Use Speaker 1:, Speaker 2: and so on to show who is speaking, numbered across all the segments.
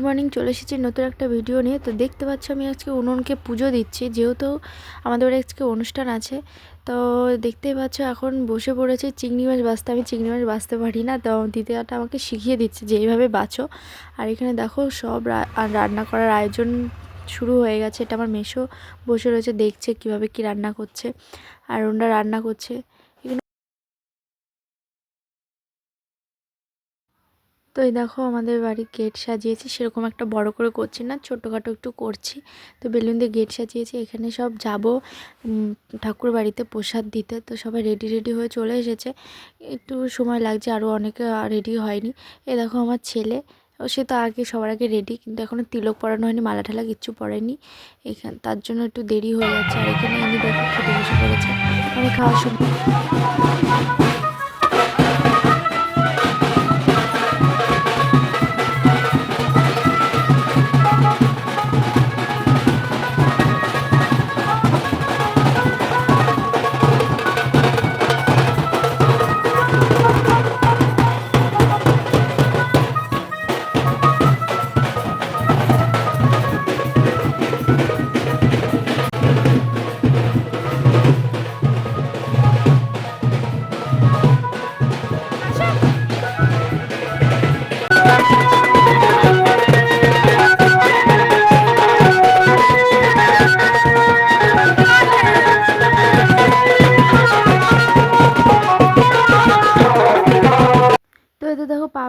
Speaker 1: Good morning চলে এসেছি নতুন একটা ভিডিও নিয়ে। তো দেখতে পাচ্ছ আমি আজকে উনুনকে পুজো দিচ্ছি, যেহেতু আমাদের আজকে অনুষ্ঠান আছে। তো দেখতেই পাচ্ছ এখন বসে পড়েছে চিংড়ি মাছ বাঁচতে। আমি চিংড়ি মাছ বাঁচতে পারি না, তো দিদিটা আমাকে শিখিয়ে দিচ্ছে যে এইভাবে বাছো আর এখানে দেখো সব রান্না করার আয়োজন শুরু হয়ে গেছে। এটা আমার মেশো বসে রয়েছে, দেখছে কীভাবে কি রান্না করছে। আর ওনারা রান্না করছে। তো এই দেখো আমাদের বাড়ি গেট সাজিয়েছি, সেরকম একটা বড় করে করছি না, ছোটোখাটো একটু করছি। তো বেলুন দিয়ে গেট সাজিয়েছি, এখানে সব যাব ঠাকুর বাড়িতে প্রসাদ দিতে। তো সবাই রেডি রেডি হয়ে চলে এসেছে। একটু সময় লাগছে আরও অনেকে রেডি হয়নি। এ দেখো আমার ছেলে, ও, সে তো আগে, সবার আগে রেডি কিন্তু এখনও তিলক পরানো হয়নি, মালা ঠালা কিচ্ছু পড়েনি এখানে, তার জন্য একটু দেরি হয়ে যাচ্ছে। আর এখানে আমি দেখো খেতে বসে পড়েছে। মানে খাওয়ার সময়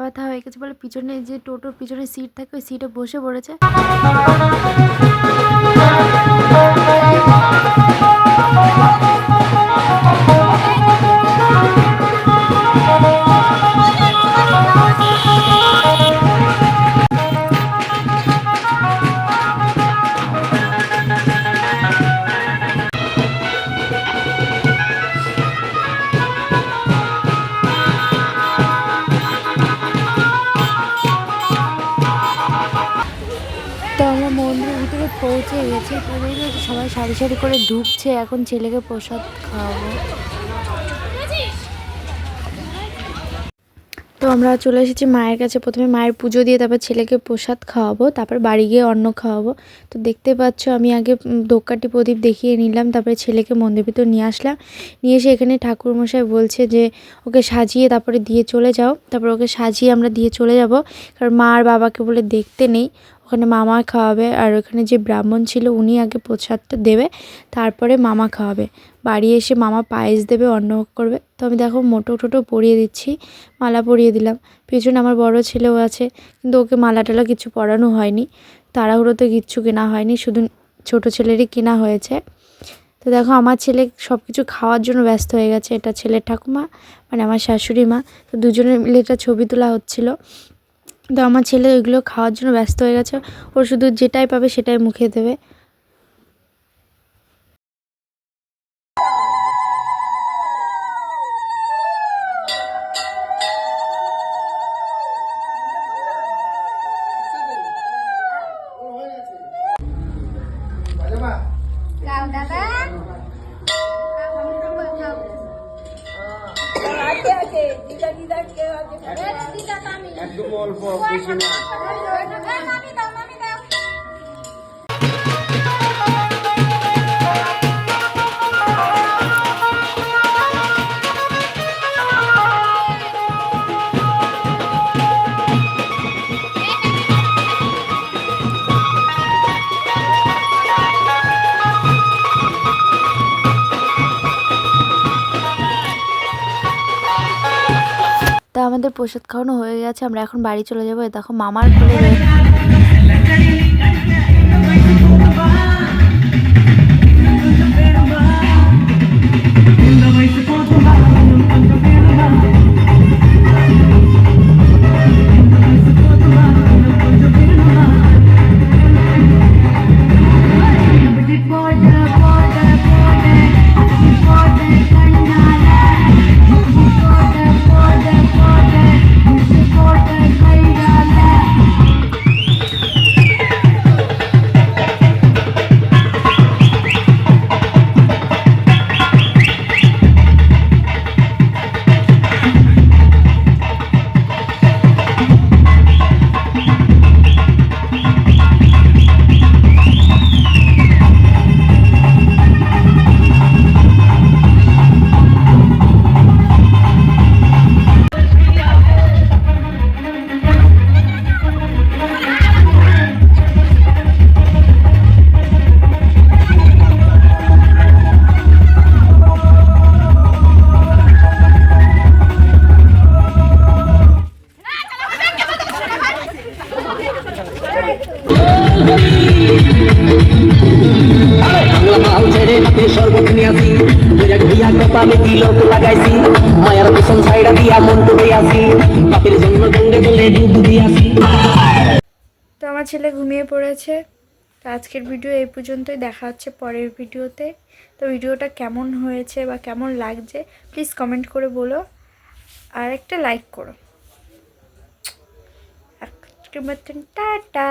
Speaker 1: ব্যথা হয়ে গেছে বলে পিছনে যে টোটোর পিছনে সিট থাকে ওই সিটে বসে পড়েছে। পৌঁছে গেছি। সবাই সারি সারি করে ঢুকছে এখন ছেলেকে প্রসাদ খাওয়াবো। তো আমরা চলে এসেছি মায়ের কাছে। প্রথমে মায়ের পুজো দিয়ে তারপর ছেলেকে প্রসাদ খাওয়াবো, তারপর বাড়ি গিয়ে অন্ন খাওয়াবো। তো দেখতে পাচ্ছ, আমি আগে ধূপকাঠি প্রদীপ দেখিয়ে নিলাম, তারপরে ছেলেকে মন্দির ভিতর নিয়ে আসলাম। নিয়ে এসে এখানে ঠাকুরমশাই বলছে যে, ওকে সাজিয়ে তারপরে দিয়ে চলে যাও। তারপর ওকে সাজিয়ে আমরা দিয়ে চলে যাব, কারণ মা আর বাবাকে বলে দেখতে নেই। ওখানে মামা খাওয়াবে আর ওখানে যে ব্রাহ্মণ ছিল উনি আগে প্রসাদটা দেবে, তারপরে মামা খাওয়াবে। বাড়ি এসে মামা পায়েস দেবে, অন্ন করবে। তো আমি দেখো মোটো টোটো পরিয়ে দিচ্ছি, মালা পরিয়ে দিলাম। পিছনে আমার বড় ছেলেও আছে, কিন্তু ওকে মালা টালা কিছু পরানো হয়নি। তাড়াহুড়োতে কিচ্ছু কেনা হয়নি, শুধু ছোট ছেলেরই কেনা হয়েছে। তো দেখো আমার ছেলে সব কিছু খাওয়ার জন্য ব্যস্ত হয়ে গেছে। এটা ছেলের ঠাকুমা মানে আমার শাশুড়ি মা। তো দুজনে মিলে এটা ছবি তোলা হচ্ছিল। তো আমার ছেলে ওইগুলো খাওয়ার জন্য ব্যস্ত হয়ে গেছে। ও শুধু যেটাই পাবে সেটাই মুখে দেবে।
Speaker 2: Nào
Speaker 3: একদম অল্প বেশি না।
Speaker 1: আমাদের প্রসাদ খাওয়ানো হয়ে গেছে আমরা এখন বাড়ি চলে যাব। দেখো মামার কোলে হাতে
Speaker 2: সর্বক্ষণে
Speaker 4: আছি বিরাট দিয়া কপালে তিলক লাগাইছি? মায়ার পিছন ছাইড়া দিয়া মন করে আছি। পাপের জন্য গঙ্গে বলে ডুব দিয়াছি
Speaker 1: তো আমার ছেলে ঘুমিয়ে পড়েছে। তো আজকের ভিডিও এই পর্যন্তই। দেখা হচ্ছে পরের ভিডিওতে। তো ভিডিওটা কেমন হয়েছে বা কেমন লাগছে প্লিজ কমেন্ট করে বলো। আর একটা লাইক করো। আজকের মতন টাটা!